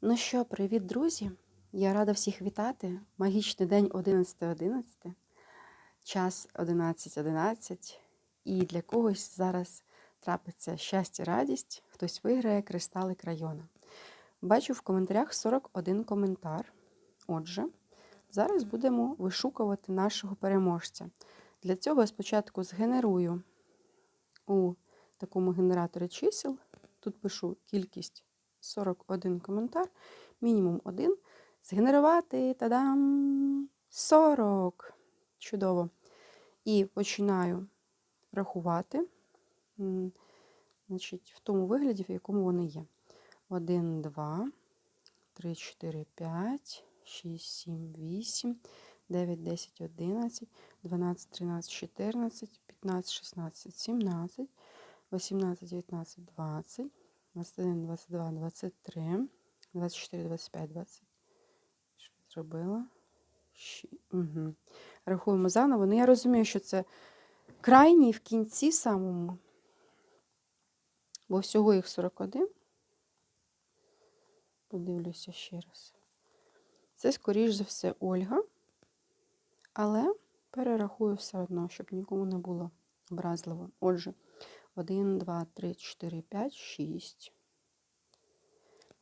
Ну що, привіт, друзі! Я рада всіх вітати. Магічний день 11.11, час 11.11. І для когось зараз трапиться щастя, радість, хтось виграє кристалик району. Бачу в коментарях 41 коментар. Отже, зараз будемо вишукувати нашого переможця. Для цього я спочатку згенерую у такому генераторі чисел. Тут пишу кількість 41 коментар, мінімум один. Згенерувати тадам! 40. Чудово. І починаю рахувати. Значить, в тому вигляді, в якому вони є. 1, 2, 3, 4, 5, 6, 7, 8, 9, 10, 11, 12, 13, 14, 15, 16, 17, 18, 19, 20, 21, 22, 23, 24, 25, 20. Що я зробила? Угу. Рахуємо заново. Ну, я розумію, що це крайній в кінці самому, бо всього їх 41. Подивлюся ще раз. Це, скоріш за все, Ольга. Але перерахую все одно, щоб нікому не було образливо. Отже, 1, 2, 3, 4, 5, 6,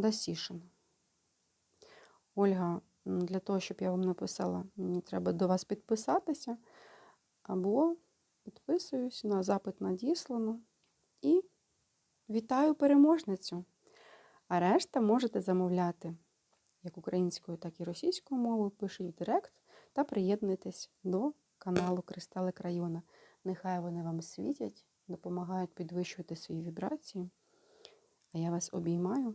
Дасішина. Ольга, для того, щоб я вам написала, мені треба до вас підписатися. Або підписуюсь на запит надіслано. І вітаю переможницю. А решта можете замовляти як українською, так і російською мовою. Пишіть в Директ та приєднуйтесь до каналу Кристалик Района. Нехай вони вам світять, допомагають підвищувати свої вібрації. А я вас обіймаю